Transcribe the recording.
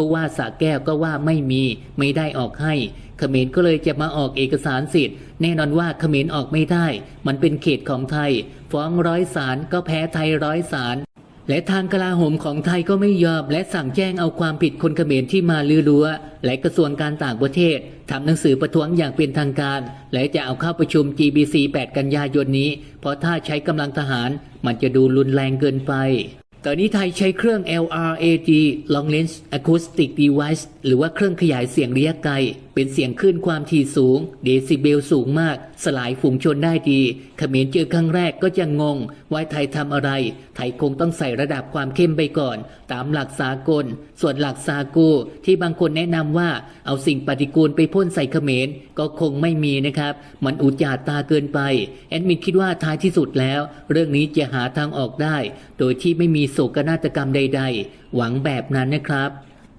ผู้ว่าสะแก้วก็ว่าไม่มี ไม่ได้ออกให้เขมรก็เลยจะมาออกเอกสารสิทธิ์ แน่นอนว่าเขมรออกไม่ได้ มันเป็นเขตของไทย ฟ้องร้อยศาลก็แพ้ไทยร้อยศาลและทางกลาโหมของไทยก็ไม่ยอมและสั่งแจ้งเอาความผิดคนเขมรที่มาลือรั้วและกระทรวงการต่างประเทศทำหนังสือประท้วงอย่างเป็นทางการ และจะเอาเข้าประชุม GBC 8 กันยายนนี้ เพราะถ้าใช้กำลังทหารมันจะดูรุนแรงเกินไป ตอนนี้ไทยใช้เครื่อง LRAD Long Range Acoustic Device หรือว่าเครื่องขยายเสียงระยะไกล เป็นเสียงคลื่นความถี่สูง เดซิเบลสูงมาก สลายฝูงชนได้ดีเขมรเจอครั้งแรกก็จะงง ว่าไทยทำอะไร ไทยคงต้องใส่ระดับความเข้มไปก่อน ตามหลักสากล ส่วนหลักซากูที่บางคนแนะนำว่าเอาสิ่งปฏิกูลไปพ่นใส่เขมรก็คงไม่มีนะครับ มันอุจจาตาเกินไปแอดมินคิดว่าท้ายที่สุดแล้ว เรื่องนี้จะหาทางออกได้ โดยที่ไม่มีโศกนาฏกรรมใด ๆ หวังแบบนั้นนะครับ